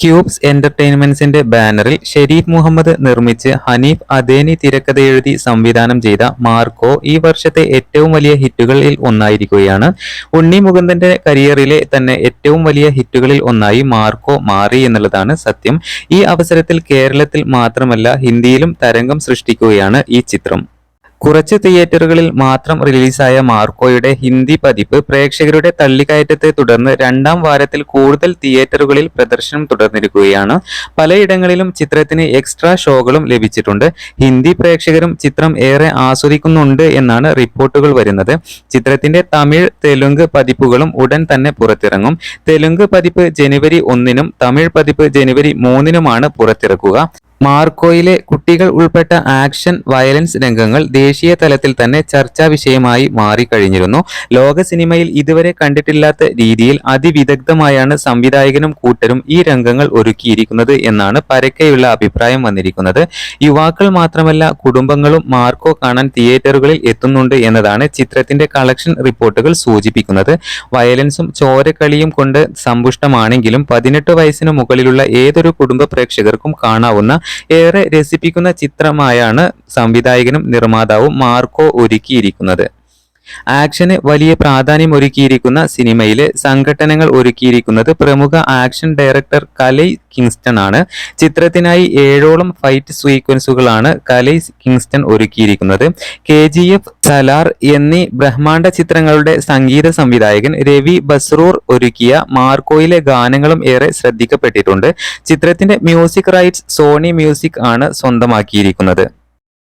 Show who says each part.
Speaker 1: Cubes എന്റർടൈൻമെന്റ്സിന്റെ ബാനറിൽ ഷെരീഫ് മുഹമ്മദ് നിർമ്മിച്ച് ഹനീഫ് അദേനി തിരക്കഥയെഴുതി സംവിധാനം ചെയ്ത മാർക്കോ ഈ വർഷത്തെ ഏറ്റവും വലിയ ഹിറ്റുകളിൽ ഒന്നായിരിക്കുകയാണ്. ഉണ്ണി മുകുന്ദന്റെ കരിയറിലെ തന്നെ ഏറ്റവും വലിയ ഹിറ്റുകളിൽ ഒന്നായി മാർക്കോ മാറി എന്നുള്ളതാണ് സത്യം. ഈ അവസരത്തിൽ കേരളത്തിൽ മാത്രമല്ല ഹിന്ദിയിലും തരംഗം സൃഷ്ടിക്കുകയാണ് ഈ ചിത്രം. കുറച്ച് തിയേറ്ററുകളിൽ മാത്രം റിലീസായ മാർക്കോയുടെ ഹിന്ദി പതിപ്പ് പ്രേക്ഷകരുടെ തള്ളിക്കയറ്റത്തെ തുടർന്ന് രണ്ടാം വാരത്തിൽ കൂടുതൽ തിയേറ്ററുകളിൽ പ്രദർശനം തുടർന്നിരിക്കുകയാണ്. പലയിടങ്ങളിലും ചിത്രത്തിന് എക്സ്ട്രാ ഷോകളും ലഭിച്ചിട്ടുണ്ട്. ഹിന്ദി പ്രേക്ഷകരും ചിത്രം ഏറെ ആസ്വദിക്കുന്നുണ്ട് എന്നാണ് റിപ്പോർട്ടുകൾ വരുന്നത്. ചിത്രത്തിന്റെ തമിഴ് തെലുങ്ക് പതിപ്പുകളും ഉടൻ തന്നെ പുറത്തിറങ്ങും. തെലുങ്ക് പതിപ്പ് ജനുവരി ഒന്നിനും തമിഴ് പതിപ്പ് ജനുവരി മൂന്നിനുമാണ് പുറത്തിറക്കുക. മാർക്കോയിലെ കുട്ടികൾ ഉൾപ്പെട്ട ആക്ഷൻ വയലൻസ് രംഗങ്ങൾ ദേശീയ തലത്തിൽ തന്നെ ചർച്ചാ വിഷയമായി മാറിക്കഴിഞ്ഞിരുന്നു. ലോക സിനിമയിൽ ഇതുവരെ കണ്ടിട്ടില്ലാത്ത രീതിയിൽ അതിവിദഗ്ധമായാണ് സംവിധായകനും കൂട്ടരും ഈ രംഗങ്ങൾ ഒരുക്കിയിരിക്കുന്നത് എന്നാണ് പരക്കെയുള്ള അഭിപ്രായം വന്നിരിക്കുന്നത്. യുവാക്കൾ മാത്രമല്ല കുടുംബങ്ങളും മാർക്കോ കാണാൻ തിയേറ്ററുകളിൽ എത്തുന്നുണ്ട് എന്നതാണ് ചിത്രത്തിന്റെ കളക്ഷൻ റിപ്പോർട്ടുകൾ സൂചിപ്പിക്കുന്നത്. വയലൻസും ചോരക്കളിയും കൊണ്ട് സമ്പുഷ്ടമാണെങ്കിലും പതിനെട്ട് വയസ്സിന് മുകളിലുള്ള ഏതൊരു കുടുംബ പ്രേക്ഷകർക്കും കാണാവുന്ന ഏറെ രസിപ്പിക്കുന്ന ചിത്രമായാണ് സംവിധായകനും നിർമ്മാതാവും മാർക്കോ ഒരുക്കിയിരിക്കുന്നത്. ആക്ഷന് വലിയ പ്രാധാന്യം ഒരുക്കിയിരിക്കുന്ന സിനിമയിലെ സംഘടനകൾ ഒരുക്കിയിരിക്കുന്നത് പ്രമുഖ ആക്ഷൻ ഡയറക്ടർ കലൈ കിങ്സ്റ്റൺ ആണ് ചിത്രത്തിനായി ഏഴോളം ഫൈറ്റ് സീക്വൻസുകളാണ് കലൈ കിങ്സ്റ്റൺ ഒരുക്കിയിരിക്കുന്നത്. കെ ജി എഫ് സലാർ എന്നീ ബ്രഹ്മാണ്ഡ ചിത്രങ്ങളുടെ സംഗീത സംവിധായകൻ രവി ബസ്രൂർ ഒരുക്കിയ മാർക്കോയിലെ ഗാനങ്ങളും ഏറെ ശ്രദ്ധിക്കപ്പെട്ടിട്ടുണ്ട്. ചിത്രത്തിന്റെ മ്യൂസിക് റൈറ്റ്സ് സോണി മ്യൂസിക് ആണ് സ്വന്തമാക്കിയിരിക്കുന്നത്.